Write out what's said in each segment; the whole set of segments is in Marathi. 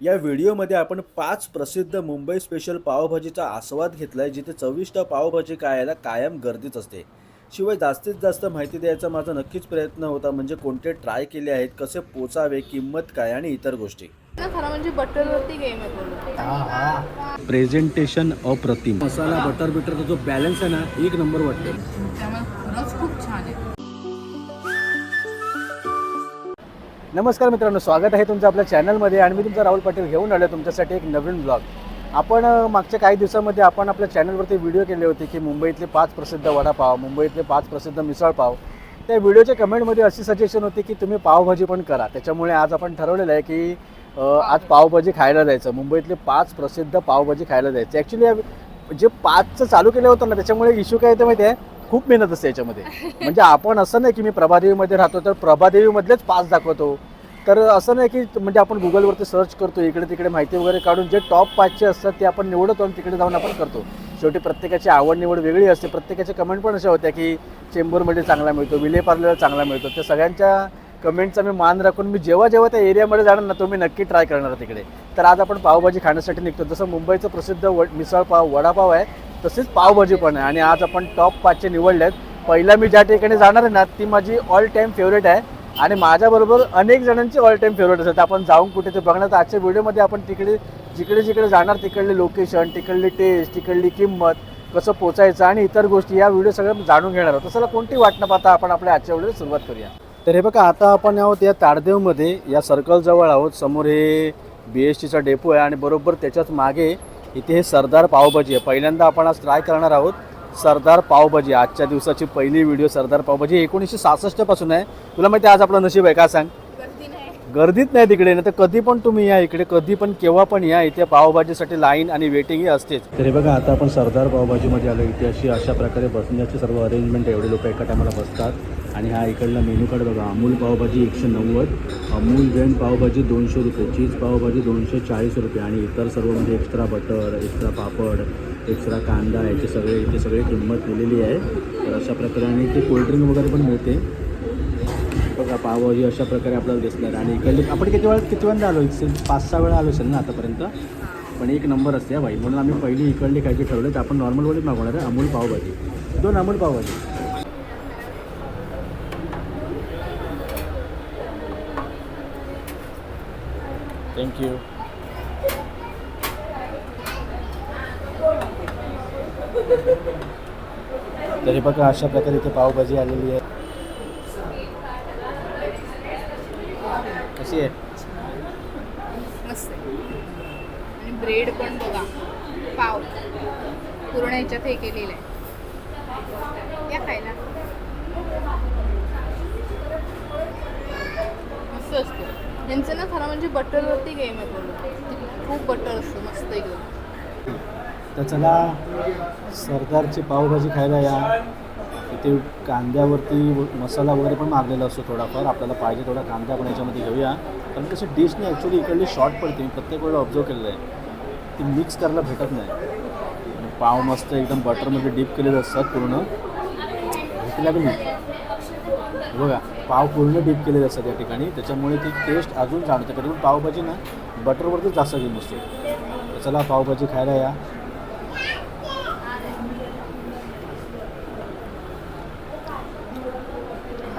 या व्हिडिओमध्ये आपण पाच प्रसिद्ध मुंबई स्पेशल पावभाजीचा आस्वाद घेतलाय जिथे चविष्ट पावभाजी खायला कायम गर्दीच असते. शिवाय जास्तीत जास्त माहिती द्यायचा माझा नक्कीच प्रयत्न होता म्हणजे कोणते ट्राय केले आहेत कसे पोचावे किंमत काय आणि इतर गोष्टी. खरं म्हणजे बटरवरती गेम आहे पूर्ण. प्रेझेंटेशन अप्रतिम. मसाला बटर बिटरचा जो बॅलन्स आहे ना एक नंबर वाटतो. त्यामुळे नमस्कार मित्रांनो स्वागत आहे तुमचं आपल्या चॅनलमध्ये आणि मी तुमचा राहुल पाटील घेऊन आलो तुमच्यासाठी एक नवीन ब्लॉग. आपण मागच्या काही दिवसामध्ये आपण आपल्या चॅनलवरती व्हिडिओ केले होते की मुंबईतले पाच प्रसिद्ध वडापाव मुंबईतले पाच प्रसिद्ध मिसळपाव त्या व्हिडिओच्या कमेंटमध्ये अशी सजेशन होती की तुम्ही पावभाजी पण करा. त्याच्यामुळे आज आपण ठरवलेलं आहे की आज पावभाजी खायला जायचं. मुंबईतले पाच प्रसिद्ध पावभाजी खायला जायचं. ॲक्च्युली जे पाचचं चालू केलं होतं ना त्याच्यामुळे इश्यू काय येतं माहिती आहे खूप मेहनत असते याच्यामध्ये. म्हणजे आपण असं नाही की मी प्रभादेवीमध्ये राहतो तर प्रभादेवीमधलेच पास दाखवतो. तर असं नाही की म्हणजे आपण गुगलवरती सर्च करतो इकडे तिकडे माहिती वगैरे काढून जे टॉप पाचचे असतात ते आपण निवडतो आणि तिकडे जाऊन आपण करतो. शेवटी प्रत्येकाची आवड निवड वेगळी असते. प्रत्येकाच्या कमेंट पण अशा होत्या की चेंबूरमध्ये चांगला मिळतो विले पार्लरला चांगला मिळतो. त्या सगळ्यांच्या कमेंटचा मी मान राखून मी जेव्हा जेव्हा त्या एरियामध्ये जाणार ना तो मी नक्की ट्राय करणार तिकडे. तर आज आपण पावभाजी खाण्यासाठी निघतो. जसं मुंबईचं प्रसिद्ध व मिसळपाव वडापाव आहे तसेच पावभाजी पण आहे. आणि आज आपण टॉप पाचचे निवडले आहेत पहिला मी ज्या ठिकाणी जाणार आहे ना ती माझी ऑल टाईम फेवरेट आहे. आणि माझ्याबरोबर अनेक जणांची ऑल टाईम फेवरेट असतात. आपण जाऊन कुठे ते बघण्यात आजच्या व्हिडिओमध्ये आपण तिकडे जिकडे जिकडे जाणार तिकडले लोकेशन तिकडली टेस्ट तिकडली किंमत कसं पोचायचं आणि इतर गोष्टी या व्हिडिओ सगळं जाणून घेणार आहोत. तसं कोणती वाट न पाहता आपण आपल्या आजच्या व्हिडिओ सुरुवात करूया. तर हे बघा आता आपण आहोत या ताडदेवमध्ये या सर्कलजवळ आहोत. समोर हे बी एस टीचा डेपो आहे आणि बरोबर त्याच्याच मागे इथे हे सरदार पावभाजी आहे. पहिल्यांदा आपण आज ट्राय करणार आहोत सरदार पावभाजी. आजच्या दिवसाची पहिली व्हिडिओ सरदार पावभाजी. एकोणीसशे सहासष्टपासून आहे. तुला माहिती आहे आज आपलं नशीब आहे का? सांग. गर्दीत नाही तिकडे ना तर कधी पण तुम्ही या इकडे कधी पण केव्हा पण या इथे पावभाजीसाठी लाईन आणि वेटिंग ही असतेच. तरी बघा आता आपण सरदार पावभाजीमध्ये आलो इथे अशी अशा प्रकारे बसण्याची सर्व अरेंजमेंट एवढे लोक एका टायमाला बसतात. आणि हा इकडला मेनू कार्ड बघा अमूल पावभाजी एकशे नव्वद अमूल जैन पावभाजी दोनशे रुपये चीज पावभाजी दोनशे चाळीस रुपये आणि इतर सर्व म्हणजे extra butter extra papad extra कांदा याचे सगळे इथे सगळी किंमत दिलेली आहे. तर अशा प्रकारे आणि इथे कोल्ड्रिंक वगैरे पण मिळते. बघा पावभाजी अशा प्रकारे आपल्याला दिसणार. आणि इकडे आपण किती वेळा किती वेळा आलो? इथे पाच सहा वेळा आलो असेल ना आतापर्यंत? पण एक नंबर असते हा भाई. म्हणून आम्ही पहिली इकडली काहीतरी ठरवलं तर आपण नॉर्मलवालीच मागवणार आहे. अमूल पावभाजी. दोन अमूल पावभाजी. थँक्यू तरी बघा अशा प्रकारे इथे पावभाजी आलेली आहे. कशी आहे. मस्त आहे. आणि ब्रेड पण बघा. पाव. पूर्ण ह्याच्यात हे केलेलं आहे. या खायला. मस्त असतो. यांचं ना खरं म्हणजे बटरवरती गेम आहे पूर्ण. खूप बटर असतं. मस्त एकदम. तर चला सरदारची पावभाजी खायला या. तिथे कांद्यावरती व- मसाला वगैरे पण मारलेला असतो थोडाफार. आपल्याला पाहिजे थोडा कांदा पण याच्यामध्ये घेऊया. कारण कसं डिशने ॲक्च्युली इकडली शॉर्ट पडते. मी प्रत्येक वेळेला ऑब्झर्व केलेलं आहे. ती मिक्स करायला भेटत नाही. आणि पाव मस्त एकदम बटरमध्ये डीप केलेले असतात पूर्ण. भेटला की नाही? बघा पाव पूर्ण डीप केलेले असतात या ठिकाणी. त्याच्यामुळे ती टेस्ट अजून जाणवते. कधी पावभाजी ना बटरवरतीच जास्त घेऊन असते चला पावभाजी खायला या.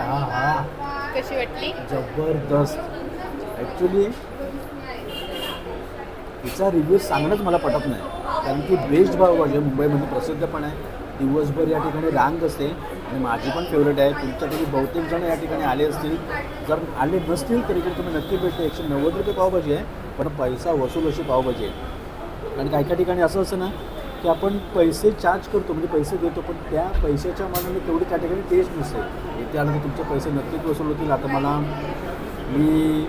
हा हा. कशी वाटली? जबरदस्त. ॲक्च्युली तिचा रिव्ह्यू सांगणंच मला पटत नाही. कारण की बेस्ट पावभाजी आहे मुंबईमध्ये प्रसिद्ध पण आहे. दिवसभर या ठिकाणी रांग असते. आणि माझी पण फेवरेट आहे. तुमच्यापैकी बहुतेक जण या ठिकाणी आले असतील. जर आले नसतील तरी तुम्ही नक्की भेटते एकशे नव्वद रुपये पावभाजी आहे. पण पैसा वसूल अशी पावभाजी आहे. आणि काही काही ठिकाणी असं असतं ना की आपण पैसे चार्ज करतो म्हणजे पैसे देतो पण त्या पैशाच्या मानाने तेवढी त्या ठिकाणी टेस्ट नसेल. इथे आलं तर तुमचे पैसे नक्कीच वसूल होतील. आता मला मी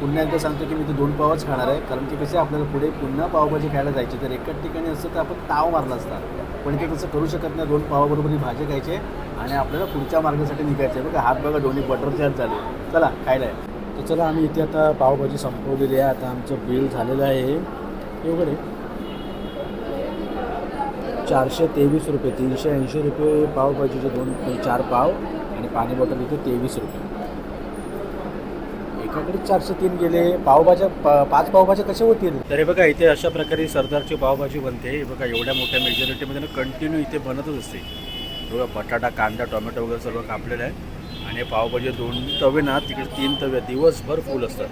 पुन्हा एकदा सांगतो की मी ते दोन पावच खाणार आहे. कारण की कसे आपल्याला पुढे पुन्हा पावभाजी खायला जायची. तर एकाच ठिकाणी असतं तर आपण ताव मारला असता. पण ते तसं करू शकत नाही. दोन पावाबरोबर ही भाजी खायची आणि आपल्याला पुढच्या मार्गासाठी निघायचं आहे. बघा हात बघा दोन्ही बटर चार्ज झाले. चला खायला आहे. तर चला आम्ही इथे आता पावभाजी संपवलेली आहे. आता आमचं बिल झालेलं आहे. हे चारशे तेवीस रुपये तीनशे ऐंशी रुपये पावभाजीचे दोन चार पाव आणि पाणी बॉटल इथे तेवीस रुपये. एकाकडे चारशे तीन गेले. पावभाज्या पा पाच पावभाज्या कशा होतील? तर हे बघा इथे अशा प्रकारे सरदारची पावभाजी बनते. हे बघा एवढ्या मोठ्या मेजॉरिटीमध्ये ना कंटिन्यू इथे बनतच असते. बघा बटाटा कांदा टोमॅटो वगैरे सर्व कापलेलं आहे. आणि पावभाजी दोन तवे ना तिकडे तीन तवे दिवसभर फुल असतात.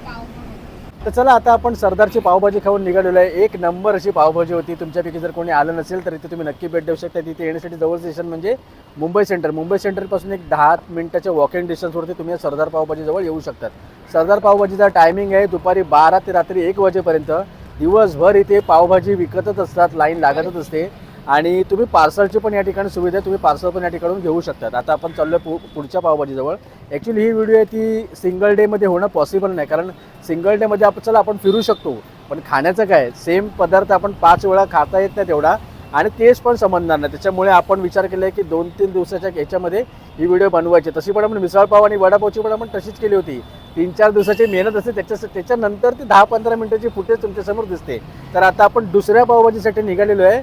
तर चला आता आपण सरदारची पावभाजी खाऊन निघालेलो आहे. एक नंबर अशी पावभाजी होती. तुमच्यापैकी जर कोणी आलं नसेल तर इथे तुम्ही नक्की भेट देऊ शकता. तिथे येण्यासाठी जवळ स्टेशन म्हणजे मुंबई सेंटर मुंबई सेंटरपासून एक दहा मिनिटाच्या वॉकिंग डिस्टन्सवरती तुम्ही या सरदार पावभाजीजवळ येऊ शकतात. सरदार पावभाजीचा टायमिंग आहे दुपारी बारा ते रात्री एक वाजेपर्यंत. दिवसभर इथे पावभाजी विकतच असतात लाईन लागतच असते. आणि तुम्ही पार्सलची पण या ठिकाणी सुविधा आहे तुम्ही पार्सल पण या ठिकाणून घेऊ शकतात. आता आपण चाललो आहे पु पुढच्या पावभाजीजवळ. ॲक्च्युली ही व्हिडिओ आहे ती सिंगल डेमध्ये होणं पॉसिबल नाही कारण सिंगल डेमध्ये आपण चला आपण फिरू शकतो. पण खाण्याचं काय सेम पदार्थ आपण पाच वेळा खाता येत नाही तेवढा आणि तेच पण समजणार नाही. त्याच्यामुळे आपण विचार केला आहे की दोन तीन दिवसाच्या ह्याच्यामध्ये ही व्हिडिओ बनवायची. तशी पण आपण मिसळपाव आणि वडापावची पण आपण तशीच केली होती. तीन चार दिवसाची मेहनत असते त्याच्या त्याच्यानंतर ती दहा पंधरा मिनिटाची फुटेज तुमच्यासमोर दिसते. तर आता आपण दुसऱ्या पावभाजीसाठी निघालेलो आहे.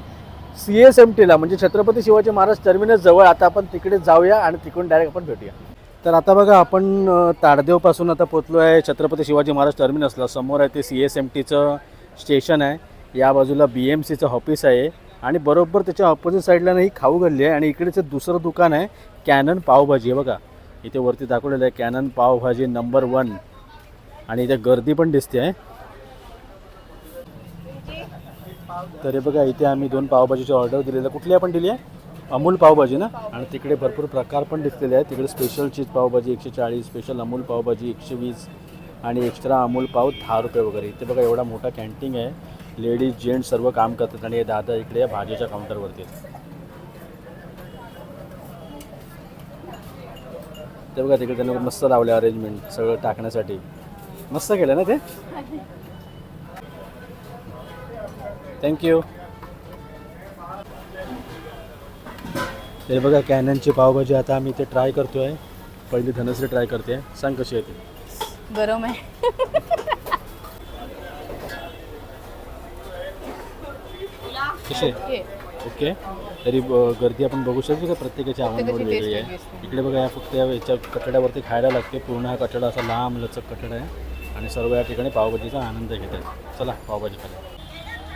सी एस एम टीला म्हणजे छत्रपती शिवाजी महाराज टर्मिनस जवळ आता आपण तिकडे जाऊया आणि तिकडून डायरेक्ट आपण भेटूया. तर आता बघा आपण ताडदेवपासून आता पोचलो आहे छत्रपती शिवाजी महाराज टर्मिनसला समोर आहे ते सी एस एम टीचं स्टेशन आहे. या बाजूला बी एम सीचं ऑफिस आहे. आणि बरोबर त्याच्या ऑपोजिट साईडला नाही खाऊ गल्ली आहे. आणि इकडेचं दुसरं दुकान आहे कॅनन पावभाजी आहे बघा. इथे वरती दाखवलेलं आहे कॅनन पावभाजी नंबर वन आणि इथे गर्दी पण दिसते आहे. तर हे बघा इथे आम्ही दोन पावभाजीची ऑर्डर दिलेलं. आहे. कुठली आपण दिली आहे? अमूल पावभाजी ना? आणि तिकडे भरपूर प्रकार पण दिसलेले आहेत. तिकडे स्पेशल चीज पावभाजी एकशे चाळीस स्पेशल अमूल पावभाजी एकशे वीस आणि एक्स्ट्रा अमूल पाव दहा रुपये वगैरे. इथे बघा एवढा मोठा कॅन्टीन आहे. लेडीज जेंट्स सर्व काम करतात आणि हे दादा इकडे या भाजीच्या काउंटरवरती आहेत. ते बघा तिकडे त्यांना मस्त लावले अरेंजमेंट सगळं टाकण्यासाठी. मस्त केलं ना ते? थँक्यू ते बघा कॅननची पावभाजी आता आम्ही इथे ट्राय करतोय. पहिली धनश्री ट्राय करते. सांग कशी आहे ती? गरम आहे. कशी आहे? ओके. तरी गर्दी आपण बघू शकतो का? प्रत्येकाची आवड वेगळी आहे. इकडे बघा या फक्त या याच्या कठड्यावरती खायला लागते. पूर्ण हा कठडा असा लांब लचक कठडा आहे. आणि सर्व या ठिकाणी पावभाजीचा आनंद घेत आहेत चला पावभाजी खायला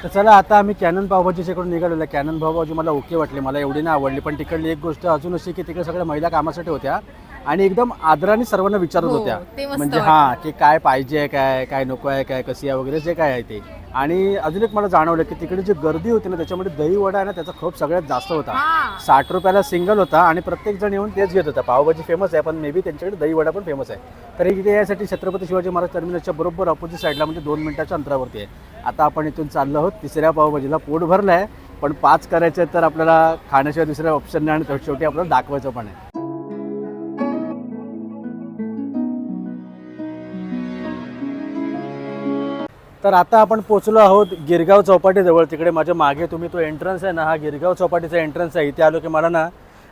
तर चला आता आम्ही कॅनन पावभाजीच्याकडून निघालेलो आहे कॅनन पावभाजी मला ओके वाटली. मला एवढी नाही आवडली पण तिकडली एक गोष्ट अजून अशी की तिकडे सगळ्या महिला कामासाठी होत्या आणि एकदम आदराने सर्वांना विचारत हो, होत्या. ते मस्त म्हणजे वाटलं. हां की काय पाहिजे काय काय नको आहे काय कशी आहे वगैरे जे काय आहे ते. आणि अजून एक मला जाणवलं की तिकडे जी गर्दी होती ना त्याच्यामध्ये दही वडा आहे ना त्याचा खप सगळ्यात जास्त होता. हा. साठ रुपयाला सिंगल होता आणि प्रत्येक जण येऊन तेच घेत होता. पावभाजी फेमस आहे पण मे बी त्यांच्याकडे दही वडा पण फेमस आहे. तर इथे यासाठी छत्रपती शिवाजी महाराज टर्मिनसच्या बरोबर अपोजिट साईडला म्हणजे दोन मिनिटाच्या अंतरावरती आहे. आता आपण इथून चाललो आहोत. तिसऱ्या पावभाजीला पोट भरलं आहे पण पाच करायचे आहेत तर आपल्याला खाण्याशिवाय दुसऱ्या ऑप्शन नाही आणि शेवटी आपल्याला दाखवायचं पण आहे. तर आता आपण पोचलो आहोत गिरगाव चौपाटीजवळ. तिकडे माझ्या मागे तुम्ही तो एंट्रन्स आहे ना हा गिरगाव चौपाटीचा एंट्रन्स आहे. इथे आलो की मला ना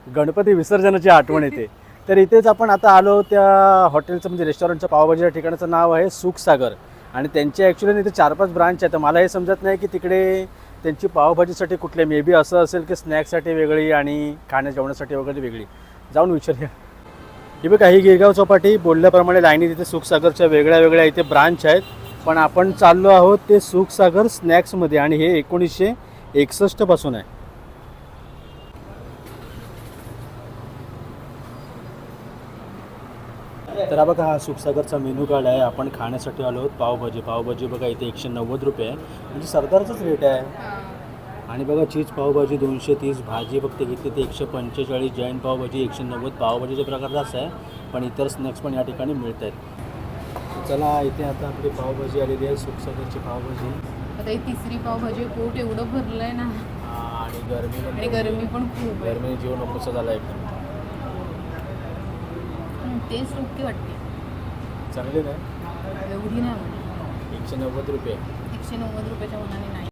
गणपती विसर्जनाची आठवण येते. तर इथेच आपण आता आलो त्या हॉटेलचं म्हणजे रेस्टॉरंटच्या पावभाजीच्या ठिकाणाचं नाव आहे सुखसागर. आणि त्यांचे ॲक्च्युली इथे चार पाच ब्रांच आहेत. तर मला हे समजत नाही की तिकडे त्यांची पावभाजीसाठी कुठले मे बी असं असेल की स्नॅक्ससाठी वेगळी आणि खाण्या जेवणासाठी वगैरे वेगळी. जाऊन विचारूया. ही बघा ही गिरगाव चौपाटी बोलल्याप्रमाणे लाईनी तिथे सुखसागरच्या वेगळ्या वेगळ्या इथे ब्रांच आहेत. पण आपण चाललो आहोत ते सुखसागर स्नॅक्समध्ये आणि हे एकोणीसशे एकसष्टपासून आहे. तर हा बघा हा सुखसागरचा मेनू कार्ड आहे. आपण खाण्यासाठी आलो आहोत पावभाजी. पावभाजी बघा इथे एकशे नव्वद रुपये आहे. म्हणजे सरदारचाच रेट आहे. आणि बघा चीज पावभाजी दोनशे तीस भाजी फक्त घेतली ते एकशे पंचेचाळीस जैन पावभाजी एकशे नव्वद. पावभाजीचा प्रकार जास्त आहे पण इतर स्नॅक्स पण या ठिकाणी मिळत आहेत चला इथे आता आपली पावभाजी आलेली आहे सुखसागरची पावभाजी. आता ही तिसरी पावभाजी पोट एवढं भरलंय ना. आ, आणि गरमी आणि गरमी पण खूप आहे. गरमी जीव नकोसा झाला एकदम टेस्ट ओके वाटते. चांगली नाही एवढी नाही आवडली एकशे नव्वद रुपये. एकशे नव्वद रुपयाच्या मनाने नाही.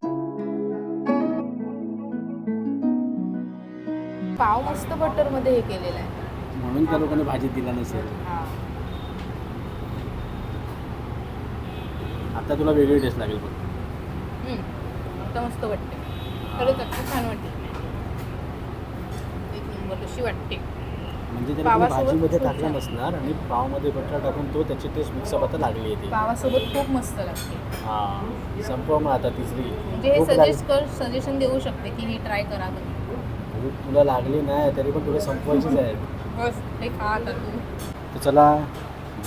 पाव मस्त बटरमध्ये हे केलेलं आहे. म्हणून त्या लोकांनी भाजी दिला नसेल. आता तुला वेगळी टेस्ट लागेल हम्म. आता मस्त वाटते. खरंच छान वाटते. एक नंबर अशी वाटते. म्हणजे पावासोबत भाजीमध्ये खूप टाकला छान. नसणार आणि पावमध्ये टाकून तो त्याची टेस्ट मिक्सअप आता लागली आहे ती. पावासोबत खूप मस्त लागते. हां. संपव मग आता तिसरी. म्हणजे हे भूक सजेस्ट कर सजेशन देऊ शकते की हे ट्राय करा भूक तुला लागली नाही तरी पण तुला संपवायचीच आहे. बस हे खा आता तू. तर चला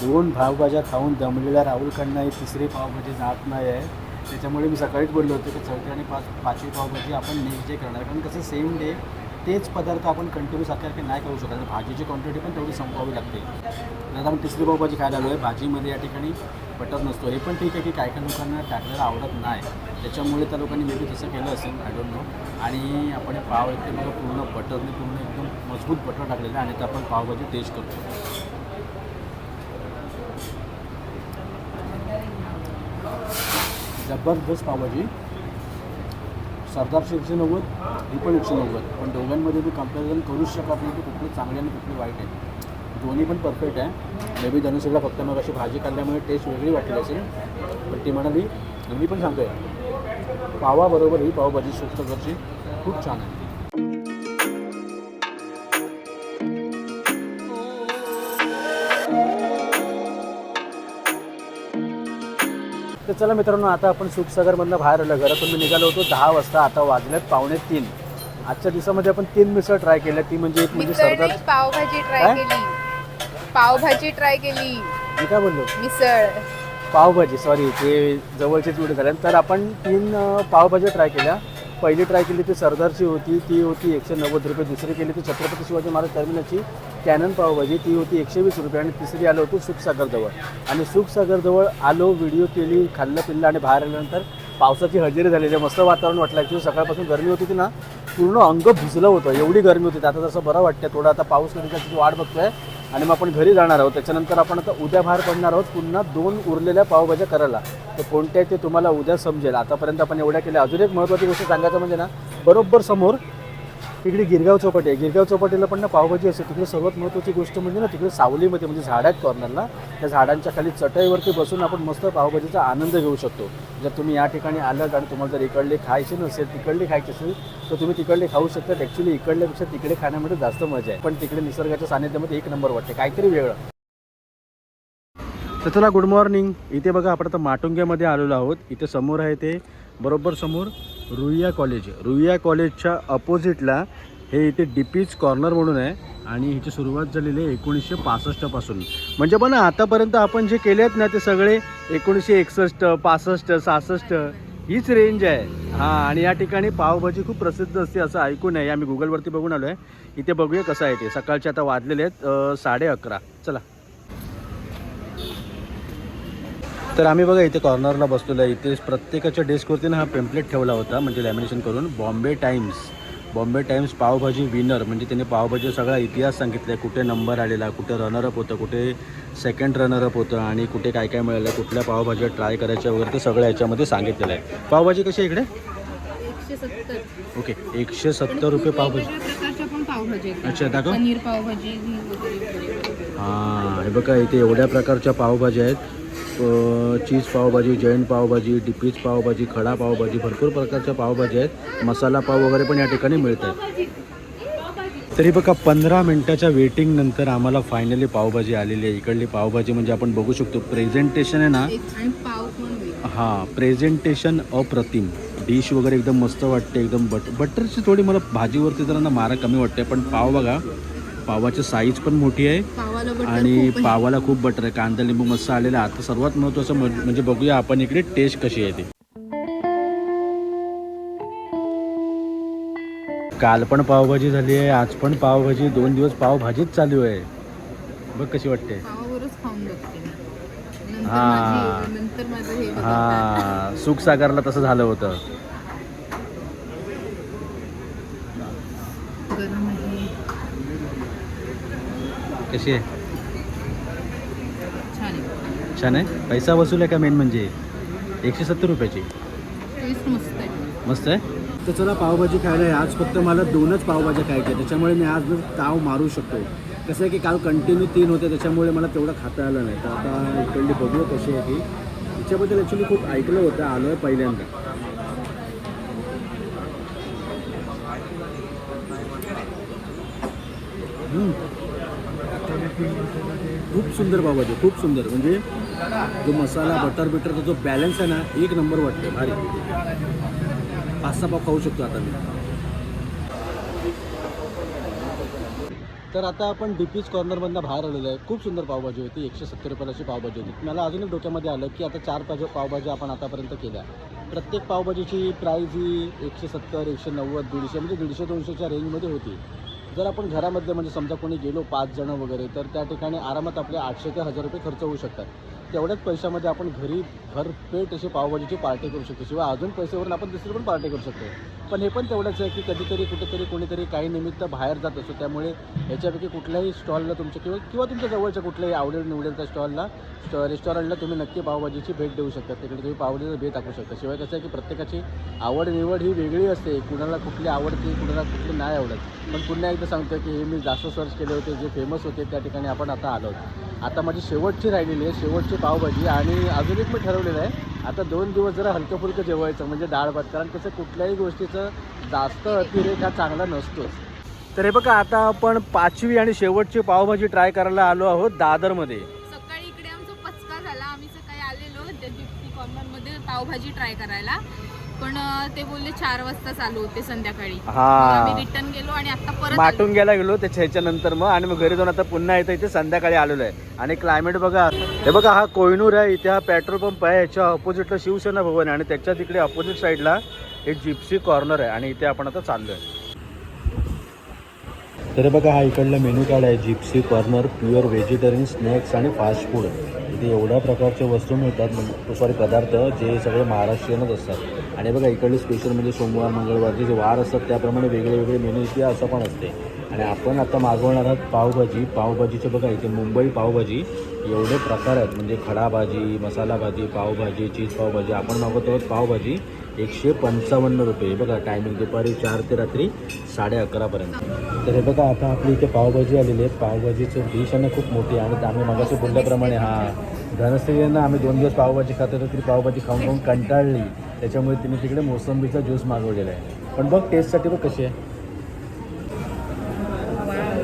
दोन पावभाज्या खाऊन दमलेल्या राहुलकडनं ही तिसरी पावभाजी जात नाही आहे. त्याच्यामुळे मी सकाळीच बोललो होतो की चौथी आणि पाच पाचवी पावभाजी आपण नेक्स्ट डे करणार. कारण कसं सेम डे तेच पदार्थ आपण कंटिन्यू सारखे नाही करू शकत. आणि भाजीची क्वांटिटी पण तेवढी संपवावी लागते. आता आपण तिसरी पावभाजी खायला आलो आहे भाजीमध्ये या ठिकाणी बटर नसतो. हे पण ठीक आहे की काय काय लोकांना टाकलेलं आवडत नाही. त्याच्यामुळे त्या लोकांनी मेबी तसं केलं असेल. आय डोंट नो आणि आपण हे पाव एकदम पूर्ण बटरने पूर्ण एकदम मजबूत बटर टाकलेलं आहे. आणि ते आपण पावभाजी टेस्ट करतो. जबरदस्त पावभाजी सरदार एकशे नव्वद ही पण एकशे नव्वद. पण दोघांमध्ये मी कंपॅरिझन करूच शकत नाही की कुठली चांगली आणि कुठली वाईट आहे. दोन्ही पण परफेक्ट आहे. मे बी धनुषला फक्त मग अशी भाजी खाल्ल्यामुळे टेस्ट वेगळी वाटली असेल. पण ती म्हणाली मी पण सांगतोय पावाबरोबर ही पावभाजी स्वस्त घरची खूप छान आहे. तर चला मित्रांनो आता आपण सुखसागरमधनं बाहेर आलो. घरातून मी निघालो होतो. दहा वाजता आता वाजल्यात पावणे तीन. आजच्या दिवसामध्ये आपण तीन मिसळ ट्राय केल्या ती म्हणजे एक म्हणजे मिसळ सरदार नाही, पावभाजी ट्राय काय? केली. पावभाजी ट्राय केली. मी काय बोललो? मिसळ. पावभाजी सॉरी ते जवळचेच व्हिडिओ झाले. तर आपण तीन अं, पावभाज्या ट्राय केल्या. पहिली ट्राय केली ती सरदारची होती ती होती एकशे नव्वद रुपये. दुसरी केली ती छत्रपती शिवाजी महाराज टर्मिनलची कॅनन पावभाजी ती होती एकशे वीस रुपये. आणि तिसरी आलो होतो सुखसागरजवळ आणि सुखसागरजवळ आलो व्हिडिओ केली खाल्लं पिल्लं आणि बाहेर आल्यानंतर पावसाची हजेरी झालेली मस्त वातावरण वाटलं. ॲक्च्युली सकाळपासून गरमी होती ती ना पूर्ण अंग भिजलं होतं. एवढी गरमी होती. आता जसं बरं वाटतं थोडं आता पाऊस कधी वाट बघतोय. आणि मग आपण घरी जाणार आहोत. त्याच्यानंतर आपण आता उद्या बाहेर पडणार आहोत. पुन्हा दोन उरलेल्या पावभाज्या करायला. तर कोणत्या ते तुम्हाला उद्या समजेल. आतापर्यंत आपण एवढ्या केल्या. अजून एक महत्त्वाची गोष्ट सांगायचं म्हणजे ना बरोबर समोर तिकडे गिरगाव चौपाटी आहे. गिरगाव चौपाटीला पण ना पावभाजी असते. तिकडे सर्वात महत्त्वाची गोष्ट म्हणजे ना तिकडे सावलीमध्ये म्हणजे झाडात आहेत कॉर्नरला त्या झाडांच्या खाली चटईवरती बसून आपण मस्त पावभाजीचा आनंद घेऊ शकतो. जर तुम्ही या ठिकाणी आलात आणि तुम्हाला जर इकडले खायचे नसेल तिकडली खायची असेल तर तुम्ही तिकडले खाऊ शकता. ॲक्च्युली इकडल्यापेक्षा तिकडे खाण्यामध्ये जास्त मजा आहे. पण तिकडे निसर्गाच्या सानिध्यामध्ये एक नंबर वाटते. काहीतरी वेगळं. तर चला गुड मॉर्निंग इथे बघा आपण आता माटुंग्यामध्ये आलेलो आहोत. इथे समोर आहे ते बरोबर समोर रुईया कॉलेज. रुईया कॉलेजच्या अपोजिटला हे इथे डीपीज कॉर्नर म्हणून आहे आणि ह्याची सुरुवात झालेली आहे एकोणीसशे पासष्टपासून म्हणजे पण आतापर्यंत आपण जे केले आहेत ना ते सगळे एकोणीसशे एकसष्ट पासष्ट सहासष्ट हीच रेंज आहे. हां आणि या ठिकाणी पावभाजी खूप प्रसिद्ध असते असं ऐकून आहे. आम्ही गुगलवरती बघून आलो आहे इथे बघूया कसं आहे ते. सकाळचे आता वाजलेले आहेत साडे अकरा. चला. तर आम्ही बघा इथे कॉर्नरला बसलेलो आहे. इथे प्रत्येकाच्या डेस्कवरती ना हा पेम्पलेट ठेवला होता म्हणजे लॅमिनेशन करून Bombay Times Bombay Times pav bhaji winner म्हणजे त्याने पावभाजी सगळा इतिहास सांगितला आहे कुठे नंबर आलेला कुठे रनरअप होतं कुठे सेकंड रनरअप होतं आणि कुठे काय काय मिळालं कुठल्या पावभाज्या ट्राय करायच्या वगैरे ते सगळं याच्यामध्ये सांगितलेलं आहे. पावभाजी कशी आहे इकडे? ओके एकशे सत्तर रुपये पावभाजी. अच्छा दाखव. हां हे बघा इथे एवढ्या प्रकारच्या पावभाज्या आहेत. चीज पावभाजी जैन पावभाजी डिपीज पावभाजी खडा पावभाजी भरपूर प्रकारच्या पावभाज्या आहेत. मसाला पाव वगैरे पण या ठिकाणी मिळतात. तरी बघा पंधरा मिनटाच्या वेटिंग नंतर आम्हाला फायनली पावभाजी आलेली आहे. इकडली पावभाजी म्हणजे आपण बघू शकतो प्रेझेंटेशन आहे ना. हां प्रेझेंटेशन अप्रतिम. डिश वगैरे एकदम मस्त वाटते एकदम बट बटरची थोडी मला भाजीवरती जरा ना मारा कमी वाटते पण पाव बघा. पावाची साईज पण मोठी आहे आणि. पावाला खूप बटर आहे कांदा लिंबू मस्त आलेला. आता सर्वात महत्त्वाचं म्हण- म्हणजे बघूया आपण इकडे टेस्ट कशी आहे ती काल पण पावभाजी झाली आहे आज पण पावभाजी दोन दिवस पावभाजीच चालू आहे बघ कशी वाटते हा. हे. हा सुखसागरला तसं झालं होतं गरम आहे कशी आहे? छान आहे. पैसा वसूल आहे का मेन म्हणजे? एकशे सत्तर रुपयाची. मस्त आहे. तर चला पावभाजी खायला आहे आज फक्त मला दोनच पावभाज्या खायच्या. त्याच्यामुळे मी आज ताव मारू शकतो. कसं आहे की काल कंटिन्यू तीन होते. त्याच्यामुळे मला तेवढं खाता आलं नाही. तर आता इकडली बघूया कशी आहे ती. तिच्याबद्दल ॲक्च्युली खूप ऐकलं होतं. आलो आहे पहिल्यांदा. हम्म. खूप सुंदर पावभाजी खूप सुंदर. म्हणजे जो मसाला बटर बिटरचा जो बॅलन्स आहे ना एक नंबर वाटतो भारी. पाच सहा पाव खाऊ शकतो आता मी. तर आता आपण डीपीज कॉर्नरमधनं बाहेर आलेलो आहे. खूप सुंदर पावभाजी होती एकशे सत्तर रुपयाची पावभाजी होती. मला अजून डोक्यामध्ये आलं की आता चार पाच पावभाजी आपण आतापर्यंत केल्या. प्रत्येक पावभाजीची प्राईज ही एकशे सत्तर एकशे नव्वद दीडशे म्हणजे दीडशे दोनशेच्या रेंजमध्ये होती. जर आपण घरामध्ये म्हणजे समजा कोणी गेलो पाच जणं वगैरे तर त्या ठिकाणी आरामात आपले आठशे ते हजार रुपये खर्च होऊ शकतात. तेवढ्याच पैशामध्ये आपण घरी भरपेट अशी पावभाजीची पार्टी करू शकतो. शिवाय अजून पैसेवरून आपण दुसरी पण पार्टी करू शकतो. पण हे पण तेवढंच आहे की कधीतरी कुठेतरी कोणीतरी काही निमित्त बाहेर जात असतो. त्यामुळे याच्यापैकी कुठल्याही स्टॉलला तुमच्या किंवा किंवा तुमच्या जवळच्या कुठल्याही आवडेल निवडेल त्या स्टॉलला स्टॉ रेस्टॉरंटला तुम्ही नक्की पावभाजीची भेट देऊ शकता. तिकडे तुम्ही पावभाजीचं भेट टाकू शकता. शिवाय कसं आहे की प्रत्येकाची आवड निवड ही वेगळी असते. कुणाला कुठली आवडते कुणाला कुठली नाही आवडत. पण पुन्हा एकदा सांगतो की हे मी जास्त सर्च केले होते जे फेमस होते त्या ठिकाणी आपण आता आलो आता माझी शेवटची राहिलेली आहे. शेवटची पावभाजी आणि अजून एक मी ठरवलेलं आहे. आता दोन दिवस जरा हलकं फुलकं जेवायचं म्हणजे डाळ भात. कारण कसं कुठल्याही गोष्टीचं जास्त अतिरेक हा चांगला नसतोच. तर हे बघा आता आपण पाचवी आणि शेवटची पावभाजी ट्राय करायला आलो आहोत दादरमध्ये. सकाळी इकडे आमचा पचका झाला. आम्ही सकाळी आलेलो त्या कॉर्नरमध्ये पावभाजी ट्राय करायला. पण ते बोलले चार वाजता चालू होते संध्याकाळी. हा. रिटर्न गेलो आणि आता परत आलो. माटून गेला गेलो त्याच्या ह्याच्यानंतर मग. आणि मग घरी जाऊन आता पुन्हा येतं इथे संध्याकाळी आलेलो आहे. आणि क्लायमेट बघा. हे बघा हा कोयनूर आहे. इथे हा पेट्रोल पंप आहे. याच्या ऑपोजिटला शिवसेना भवन आहे. आणि त्याच्या तिकडे ऑपोजिट साईडला एक जिप्सी कॉर्नर आहे. आणि इथे आपण आता चाललोय. तर बघा हा इकडला मेनू कार्ड आहे. Gypsy corner pure vegetarian snacks आणि फास्ट फूड इथे एवढ्या प्रकारचे वस्तू मिळतात. सॉरी पदार्थ जे सगळे महाराष्ट्रीयनच असतात. आणि बघा इकडले स्पेशल म्हणजे सोमवार मंगळवारचे जे वार असतात त्याप्रमाणे वेगळे वेगळे मेनू इथे असं पण असते. आणि आपण आता मागवणार आहोत पावभाजी. पावभाजीचं बघा इथे मुंबई पावभाजी एवढे प्रकार आहेत. म्हणजे खडा भाजी मसाला भाजी पावभाजी चीज पावभाजी आपण मागवतो आहोत पावभाजी एकशे पंचावन्न रुपये. बघा टायमिंग दुपारी चार ते रात्री साडे अकरापर्यंत तर हे बघा आता आपली इथे पावभाजी आलेली आहे पावभाजीचं डिश आहे ना खूप मोठी आहे. आणि आम्ही मगाशी बोलल्याप्रमाणे हा धनश्रीयांना आम्ही दोन दिवस पावभाजी खात होतो तरी पावभाजी खाऊन खाऊन कंटाळली. त्याच्यामुळे तिने तिकडे मोसंबीचा ज्यूस मागवलेला आहे. पण बघ टेस्टसाठी बघ कशी आहे.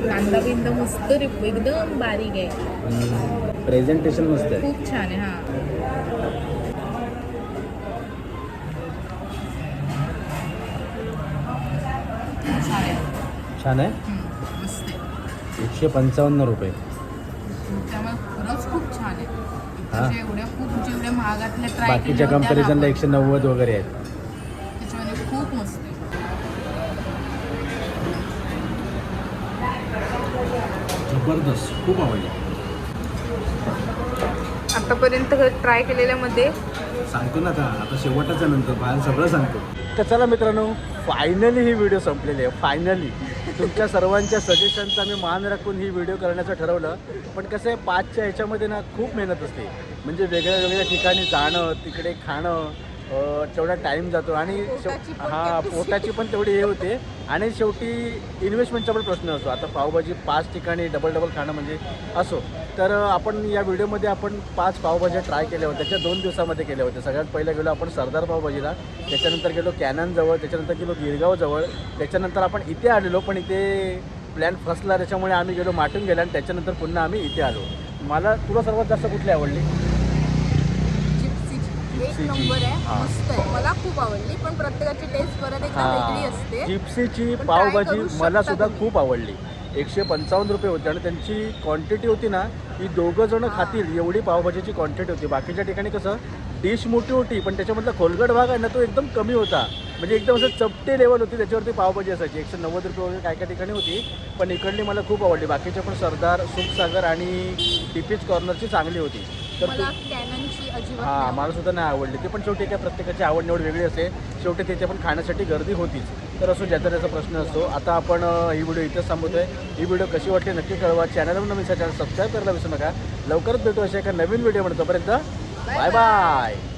कांदा बिंदा मस्त रे एकदम बारीक आहे. प्रेझेंटेशन मस्त आहे. खूप छान आहे हा. छान आहे. एकशे पंचावन्न रुपये. त्यामुळे खरंच खूप छान आहे. एवढ्या खूप जेवढ्या महागातल्या ट्राय बाकीच्या कम्पॅरिझनला एकशे नव्वद वगैरे आहेत. त्याच्यामध्ये खूप मस्त आहे. जबरदस्त खूप आवडली. आतापर्यंत ट्राय केलेल्यामध्ये सांगतो ना का आता शेवटाच्या नंतर बाहेर सगळं सांगतो. तर चला मित्रांनो फायनली ही व्हिडिओ संपलेली आहे. फायनली तुमच्या सर्वांच्या सजेशनचा मी मान राखून ही व्हिडिओ करण्याचं ठरवलं. पण कसं आहे पाचच्या ह्याच्यामध्ये ना खूप मेहनत असते. म्हणजे वेगळ्या वेगळ्या ठिकाणी जाणं तिकडे खाणं तेवढा टाईम जातो आणि हां. पोटाची पण तेवढी हे होते. आणि शेवटी इन्व्हेस्टमेंटचा पण प्रश्न असतो. आता पावभाजी पाच ठिकाणी डबल डबल खाणं म्हणजे असो. तर आपण या व्हिडिओमध्ये आपण पाच पावभाज्या ट्राय केल्या होत्या. त्याच्या दोन दिवसामध्ये केल्या होत्या. सगळ्यात पहिलं गेलो आपण सरदार पावभाजीला. त्याच्यानंतर गेलो कॅननजवळ त्याच्यानंतर गेलो गिरगावजवळ त्याच्यानंतर आपण इथे आलेलो पण इथे प्लॅन फसला. त्याच्यामुळे आम्ही गेलो माटून गेला आणि त्याच्यानंतर पुन्हा आम्ही इथे आलो. मला तुला सर्वात जास्त कुठली आवडली? एक जिप्सीची. नंबर आहे. मस्त आहे. मला खूप आवडली पण प्रत्येकाची टेस्ट परत एकदा वेगळी असते. जिप्सीची पण try पावभाजी करू मला सुद्धा तुम्ही. खूप आवडली. एकशे पंचावन्न रुपये होते आणि त्यांची क्वांटिटी होती ना ही दोघं जण खातील एवढी पावभाजीची क्वांटिटी होती. बाकीच्या ठिकाणी कसं डिश मोठी होती पण त्याच्यामधला खोलगट भाग आहे ना तो एकदम कमी होता. म्हणजे एकदम असं चपटे लेवल होती त्याच्यावरती पावभाजी असायची. एकशे नव्वद रुपये वगैरे काय काय ठिकाणी होती पण इकडली मला खूप आवडली. बाकीच्या पण सरदार सुखसागर आणि टिपीज कॉर्नरची चांगली होती. तर तू मला अजिबात हां मला सुद्धा नाही आवडली ते पण शेवटी काय प्रत्येकाची आवड निवड वेगळी असते. शेवटी तिथे पण खाण्यासाठी गर्दी होतीच. तर असो ज्याचा त्याचा प्रश्न असतो. आता आपण ही व्हिडिओ इथेच थांबवतोय. ही व्हिडिओ कशी वाटली नक्की कळवा. चॅनलवर नवीन चॅनल सबस्क्राईब करायला विसरू नका. लवकरच भेटू अशा एका नवीन व्हिडिओ म्हणतो तोपर्यंत बाय बाय